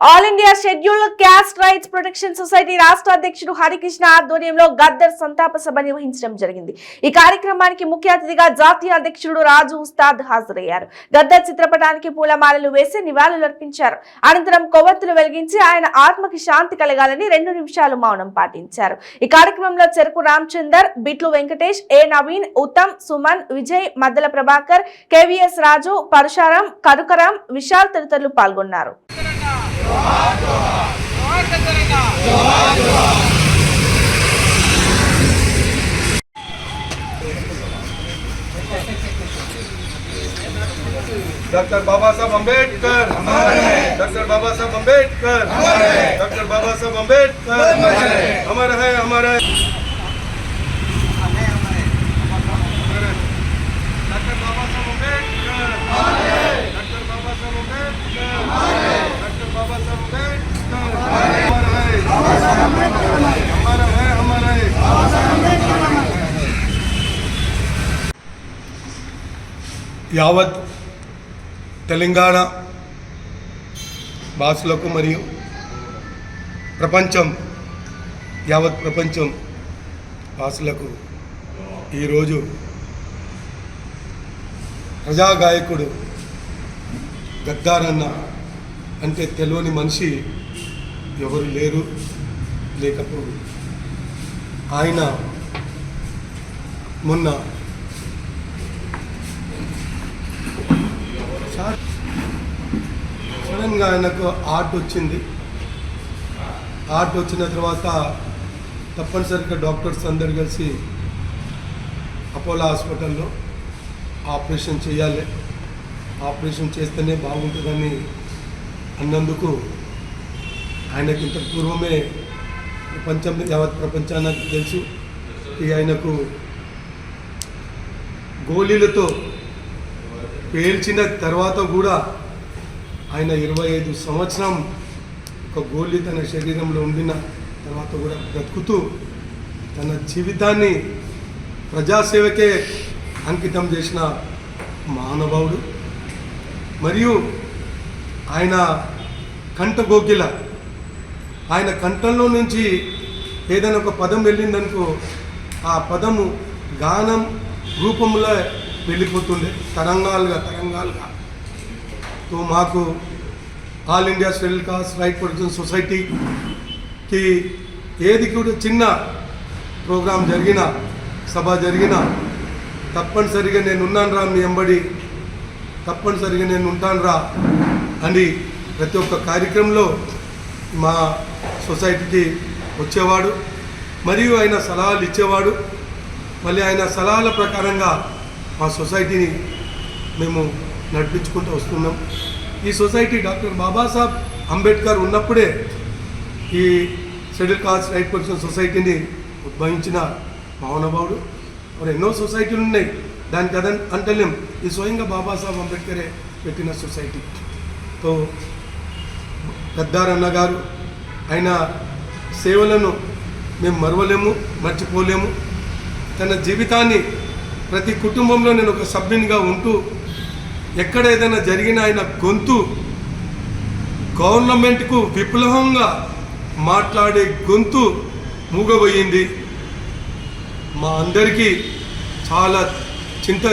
All India scheduled caste rights protection society రాష్ట్ర అధ్యక్షుడు హరికృష్ణ ఆధ్వర్యంలో గద్దర్ సంతాప సభ నిర్వహించడం జరిగింది. ఈ కార్యక్రమానికి ముఖ్య అతిథిగా జాతీయ అధ్యక్షుడు రాజు ఉస్తాద్ హాజరయ్యారు. గద్దర్ చిత్రపటానికి పూలమాలలు వేసి నివాళులర్పించారు అనంతరం కొవ్వొత్తులు వెలిగించి ఆయన ఆత్మకి శాంతి కలగాలని రెండు నిమిషాలు మౌనం పాటించారు. ఈ కార్యక్రమంలో చెరుకు రామచందర్ బిట్లు వెంకటేష్ ఏ నవీన్ ఉత్తమ్ సుమన్ విజయ్ మద్దల ప్రభాకర్ కేవీఎస్ రాజు పరశురాం కరుకరాం విశాల్ తదితరులు పాల్గొన్నారు. डॉक्टर बाबा साहब अंबेडकर डॉक्टर बाबा साहब अंबेडकर डॉक्टर बाबा साहब अंबेडकर अमर है है। अंबेडकर डॉक्टर बाबा साहब अंबेडकर डॉक्टर बाबा साहब अंबेडकर యావత్ తెలంగాణ భాషలకు మరియు ప్రపంచం యావత్ ప్రపంచం భాషలకు ఈరోజు ప్రజాగాయకుడు గద్దారన్న అంటే తెలియని మనిషి ఎవరు లేరు లేకపోరు. ఆయన మొన్న సడన్గా ఆయనకు ఆర్ట్ వచ్చింది. ఆర్ట్ వచ్చిన తర్వాత తప్పనిసరిగా డాక్టర్స్ అందరు కలిసి అపోలో హాస్పిటల్లో ఆపరేషన్ చేయాలి. ఆపరేషన్ చేస్తేనే బాగుంటుందని అన్నందుకు ఆయనకి ఇంతకు పూర్వమే ప్రపంచం యావత్ ప్రపంచానికి తెలుసు. ఈ ఆయనకు గోళీలతో పేల్చిన తర్వాత కూడా ఆయన ఇరవై ఐదు సంవత్సరం ఒక గోళీ తన శరీరంలో ఉండిన తర్వాత కూడా బ్రతుకుతూ తన జీవితాన్ని ప్రజాసేవకే అంకితం చేసిన మహానుభావుడు మరియు ఆయన కంఠ గోకిల ఆయన కంఠంలో నుంచి ఏదైనా ఒక పదం వెళ్ళిందనుకో ఆ పదము గానం రూపంలో వెళ్ళిపోతుండే తరంగాలుగా తరంగాలుగా. సో మాకు all India scheduled caste right production సొసైటీకి ఏది కూడా చిన్న ప్రోగ్రాం జరిగిన సభ జరిగిన తప్పనిసరిగా నేను ఉన్నాను రా మీ ఎంబడి తప్పనిసరిగా నేను ఉంటాను రా అని ప్రతి ఒక్క కార్యక్రమంలో మా సొసైటీకి వచ్చేవాడు మరియు ఆయన సలహాలు ఇచ్చేవాడు. మళ్ళీ ఆయన సలహాల ప్రకారంగా మా సొసైటీని మేము నడిపించుకుంటూ వస్తున్నాం. ఈ సొసైటీ డాక్టర్ బాబాసాహెబ్ అంబేద్కర్ ఉన్నప్పుడే ఈ షెడ్యూల్ కాస్ట్ రైట్ ప్రొటెక్షన్ సొసైటీని ఉద్భవించిన మహానుభావుడు. మరి ఎన్నో సొసైటీలు ఉన్నాయి. దానికి అదన్ అంటలేం ఈ స్వయంగా బాబాసాహెబ్ అంబేద్కరే పెట్టిన సొసైటీ. తో గారు ఆయన సేవలను మేము మరవలేము మర్చిపోలేము. తన జీవితాన్ని ప్రతి కుటుంబంలో నేను ఒక సభ్యునిగా ఉంటూ ఎక్కడ ఏదైనా జరిగిన ఆయన గొంతు గవర్నమెంట్కు విప్లవంగా మాట్లాడే గొంతు మూగబోయింది. మా అందరికీ చాలా చింత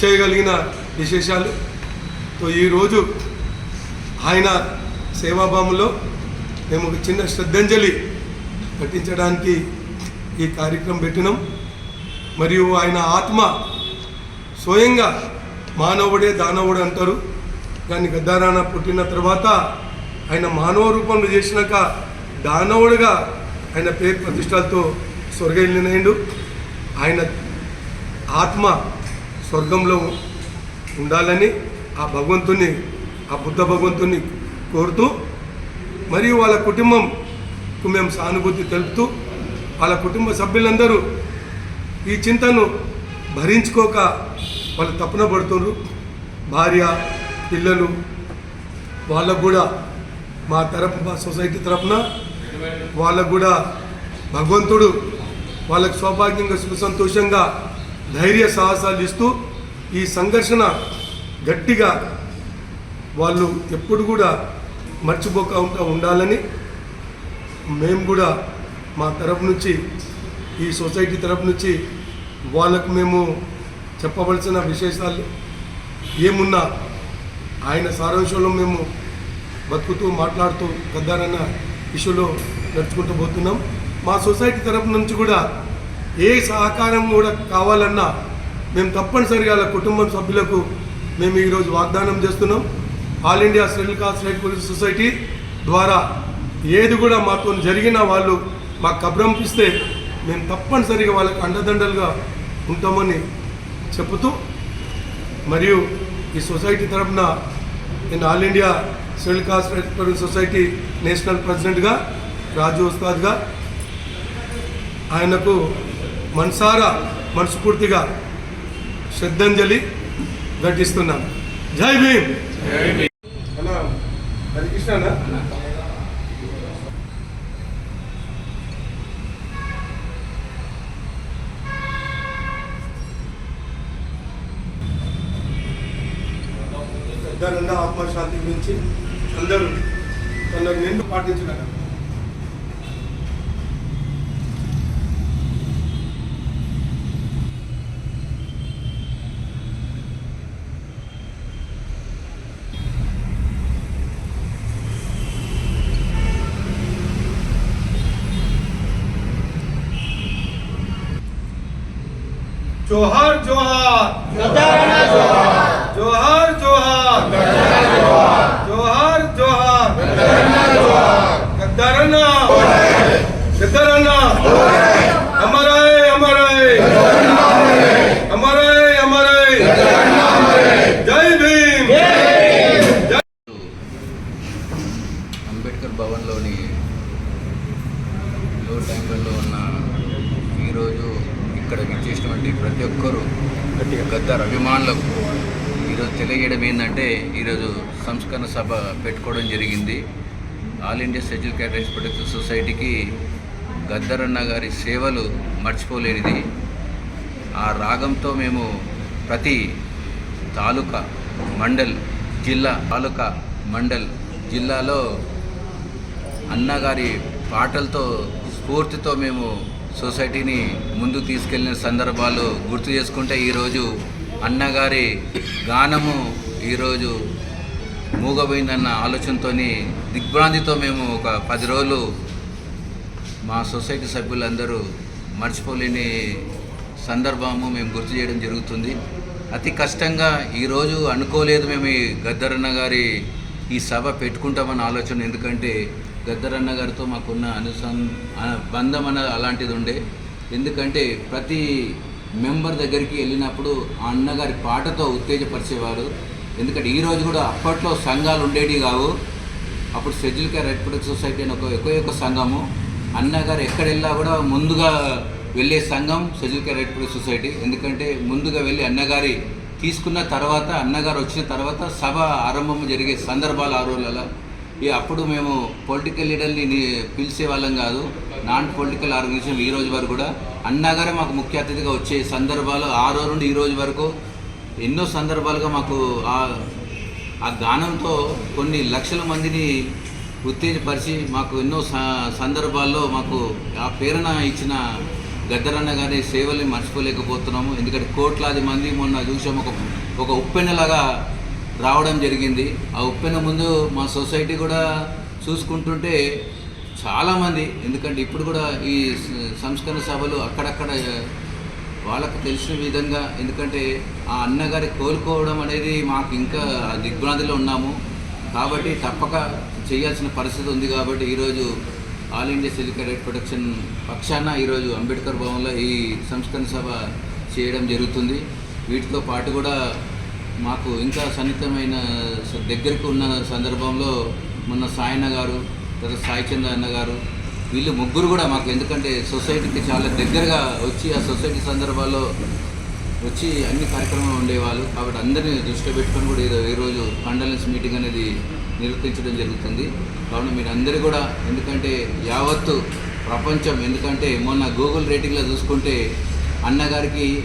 చేయగలిగిన విశేషాలు. సో ఈరోజు ఆయన సేవాభామంలో మేము ఒక చిన్న శ్రద్ధాంజలి ఘటించడానికి ఈ కార్యక్రమం పెట్టినాం. మరియు ఆయన ఆత్మ స్వయంగా మానవుడే దానవుడు అంటారు. కానీ గద్దారాన పుట్టిన తర్వాత ఆయన మానవ రూపంలో చేసినాక దానవుడుగా ఆయన పేరు ప్రతిష్టలతో స్వర్గం ఆయన ఆత్మ స్వర్గంలో ఉండాలని ఆ భగవంతుని ఆ బుద్ధ భగవంతుని కోరుతూ మరియు వాళ్ళ కుటుంబంకు మేము సానుభూతి తెలుపుతూ వాళ్ళ కుటుంబ సభ్యులందరూ ఈ చింతను భరించుకోక వాళ్ళు తప్పున పడుతున్నారు భార్య పిల్లలు వాళ్ళకు కూడా మా తరపు మా సొసైటీ తరపున వాళ్ళకు కూడా భగవంతుడు వాళ్ళకు సౌభాగ్యంగా సుఖ సంతోషంగా ధైర్య సాహసాలు ఇస్తూ ఈ సంఘర్షణ గట్టిగా వాళ్ళు ఎప్పుడు కూడా మర్చిపోకుండా ఉండాలని మేము కూడా మా తరపు నుంచి ఈ సొసైటీ తరపు నుంచి వాళ్ళకు మేము చెప్పవలసిన విశేషాలు ఏమున్నా ఆయన సారాంశంలో మేము బతుకుతూ మాట్లాడుతూ గద్దారన్న ఇష్యూలో నడుచుకుంటూ పోతున్నాం. మా సొసైటీ తరపు నుంచి కూడా ఏ సహకారం కూడా కావాలన్నా మేము తప్పనిసరిగా వాళ్ళ కుటుంబం సభ్యులకు మేము ఈరోజు వాగ్దానం చేస్తున్నాం. All India scheduled caste right police society ద్వారా ఏది కూడా మాతో జరిగిన వాళ్ళు మాకు కబ్రంపిస్తే మేము తప్పనిసరిగా వాళ్ళకి అండదండలుగా ఉంటామని చెబుతూ మరియు ఈ సొసైటీ తరఫున నేను all India scheduled caste right society national ప్రెసిడెంట్గా రాజు ఉస్తాద్గా ఆయనకు మనసారా మనస్ఫూర్తిగా శ్రద్ధాంజలి ఘటిస్తున్నాం జై భీమ్. అన్నా హరికృష్ణ శ్రద్ధానంద ఆత్మశాంతి గురించి అందరూ తనకు నిండు పాటించగలరు जोहार जोहार। ఈరోజు సంస్కరణ సభ పెట్టుకోవడం జరిగింది. All India scheduled categories protection సొసైటీకి గద్దరన్న గారి సేవలు మర్చిపోలేనిది. ఆ రాగంతో మేము ప్రతి తాలూకా మండల్ జిల్లా తాలూకా మండల్ జిల్లాలో అన్నగారి పాటలతో స్ఫూర్తితో మేము సొసైటీని ముందుకు తీసుకెళ్ళిన సందర్భాలు గుర్తు చేసుకుంటే ఈరోజు అన్నగారి గానము ఈరోజు మూగబోయిందన్న ఆలోచనతో దిగ్భ్రాంతితో మేము ఒక పది రోజులు మా సొసైటీ సభ్యులందరూ మర్చిపోలేని సందర్భము మేము గుర్తు చేయడం జరుగుతుంది. అతి కష్టంగా ఈరోజు అనుకోలేదు మేము ఈ గద్దరన్న గారి ఈ సభ పెట్టుకుంటామన్న ఆలోచన. ఎందుకంటే గద్దరన్న గారితో మాకున్న అనుసం బంధం అన్న అలాంటిది ఉండే ఎందుకంటే ప్రతి మెంబర్ దగ్గరికి వెళ్ళినప్పుడు ఆ అన్నగారి పాటతో ఉత్తేజపరిచేవారు. ఎందుకంటే ఈరోజు కూడా అప్పట్లో సంఘాలు ఉండేవి కావు. అప్పుడు షెడ్యూల్ కేర్ రైట్ సొసైటీ అని ఒక ఎక్కువ ఎక్కువ సంఘము. అన్నగారు ఎక్కడ వెళ్ళా కూడా ముందుగా వెళ్ళే సంఘం షెడ్యూల్ కేర్ రైట్ సొసైటీ. ఎందుకంటే ముందుగా వెళ్ళి అన్నగారి తీసుకున్న తర్వాత అన్నగారు వచ్చిన తర్వాత సభ ఆరంభం జరిగే సందర్భాలు ఆ రోజులలో. ఈ అప్పుడు మేము పొలిటికల్ లీడర్ని పిలిచే వాళ్ళం కాదు. నాన్ పొలిటికల్ ఆర్గనైజేషన్ ఈ రోజు వరకు కూడా. అన్నగారే మాకు ముఖ్య అతిథిగా వచ్చే సందర్భాలు ఆ రోజు నుండి ఈ రోజు వరకు ఎన్నో సందర్భాలుగా మాకు ఆ ఆ గానంతో కొన్ని లక్షల మందిని ఉత్తేజపరిచి మాకు ఎన్నో స- సందర్భాల్లో మాకు ఆ ప్రేరణ ఇచ్చిన గద్దరన్న గారి సేవల్ని మర్చిపోలేకపోతున్నాము. ఎందుకంటే కోట్లాది మంది మొన్న చూసాము ఒక ఒక ఉప్పెనలాగా రావడం జరిగింది. ఆ ఉప్పెన ముందు మా సొసైటీ కూడా చూసుకుంటుంటే చాలామంది ఎందుకంటే ఇప్పుడు కూడా ఈ సంస్కరణ సభలు అక్కడక్కడ వాళ్ళకు తెలిసిన విధంగా ఎందుకంటే ఆ అన్నగారి కోలుకోవడం అనేది మాకు ఇంకా దిగ్భ్రాంతిలో ఉన్నాము. కాబట్టి తప్పక చేయాల్సిన పరిస్థితి ఉంది కాబట్టి ఈరోజు ఆల్ ఇండియా సిలికా రైట్ ప్రొటెక్షన్ పక్షాన ఈరోజు అంబేద్కర్ భవన్లో ఈ సంస్కరణ సభ చేయడం జరుగుతుంది. వీటితో పాటు కూడా మాకు ఇంకా సన్నిహితమైన దగ్గరకు ఉన్న సందర్భంలో మొన్న సాయన్న గారు తర్వాత సాయిచంద్ర అన్నగారు అన్న గారు వీళ్ళు ముగ్గురు కూడా మాకు ఎందుకంటే సొసైటీకి చాలా దగ్గరగా వచ్చి ఆ సొసైటీ సందర్భాల్లో వచ్చి అన్ని కార్యక్రమాలు ఉండేవాళ్ళు. కాబట్టి అందరినీ దృష్టిలో పెట్టుకొని కూడా ఈరోజు ఈరోజు కండలెన్స్ మీటింగ్ అనేది నిర్వర్తించడం జరుగుతుంది. కావున మీరు కూడా ఎందుకంటే యావత్తు ప్రపంచం ఎందుకంటే మొన్న గూగుల్ రేటింగ్లో చూసుకుంటే అన్నగారికి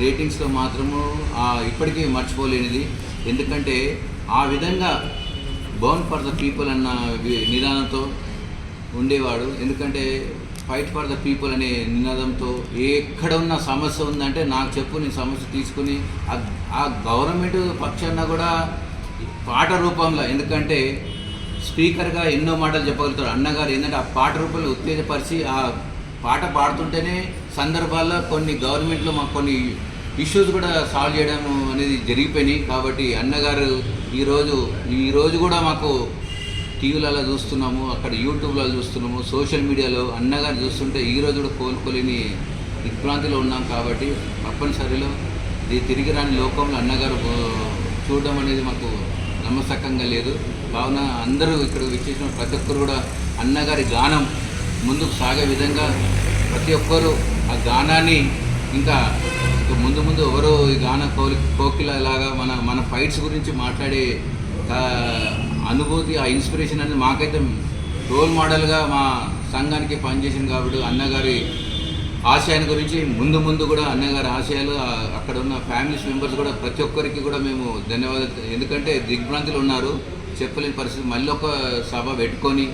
రేటింగ్స్లో మాత్రము ఇప్పటికీ మర్చిపోలేనిది. ఎందుకంటే ఆ విధంగా బౌన్ ఫర్ ద పీపుల్ అన్న వి- నిదానంతో ఉండేవాడు. ఎందుకంటే ఫైట్ ఫర్ ద పీపుల్ అనే నినాదంతో ఎక్కడ ఉన్న సమస్య ఉందంటే నాకు చెప్పు నేను సమస్య తీసుకుని ఆ- గవర్నమెంట్ పక్షాన కూడా పాట రూపంలో ఎందుకంటే స్పీకర్గా ఎన్నో మాటలు చెప్పగలుగుతాడు. అన్నగారు ఏంటంటే ఆ పాట రూపంలో ఉత్తేజపరిచి ఆ పాట పాడుతుంటేనే సందర్భాల్లో కొన్ని గవర్నమెంట్లో మాకు కొన్ని ఇష్యూస్ కూడా సాల్వ్ చేయడం అనేది జరిగిపోయినాయి. కాబట్టి అన్నగారు ఈరోజు ఈరోజు కూడా మాకు టీవీలలో చూస్తున్నాము అక్కడ యూట్యూబ్లో చూస్తున్నాము సోషల్ మీడియాలో అన్నగారు చూస్తుంటే ఈరోజు కూడా కోలుకోలేని దిగ్భ్రాంతిలో ఉన్నాం కాబట్టి తప్పనిసరిలో ఇది తిరిగి రాని లోకంలో అన్నగారు చూడడం అనేది మాకు నమ్మసకంగా లేదు. కావున అందరూ ఇక్కడ విచ్చేసిన ప్రతి ఒక్కరు కూడా అన్నగారి గానం ముందుకు సాగే విధంగా ప్రతి ఒక్కరు ఆ గానాన్ని ఇంకా ముందు ముందు ఎవరో ఈ గాన కోలి కోకిల లాగా మన మన ఫైట్స్ గురించి మాట్లాడే అనుభూతి ఆ ఇన్స్పిరేషన్ అనేది మాకైతే రోల్ మోడల్గా మా సంఘానికి పనిచేసింది కాబట్టి అన్నగారి ఆశయాన్ని గురించి ముందు ముందు కూడా అన్నగారి ఆశయాలు అక్కడ ఉన్న ఫ్యామిలీస్ మెంబర్స్ కూడా ప్రతి ఒక్కరికి కూడా మేము ధన్యవాదాలు. ఎందుకంటే దిగ్భ్రాంతులు ఉన్నారు చెప్పలేని పరిస్థితి. మళ్ళీ ఒక సభ పెట్టుకొని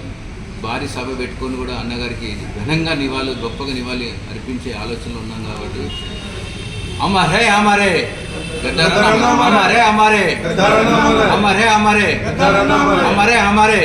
భారీ సభ పెట్టుకొని కూడా అన్నగారికి ఘనంగా నివాళులు గొప్పగా నివాళి అర్పించే ఆలోచనలు ఉన్నాం కాబట్టి हमारे हमारे हमारे हमारे हमारे हमारे हमारे हमारे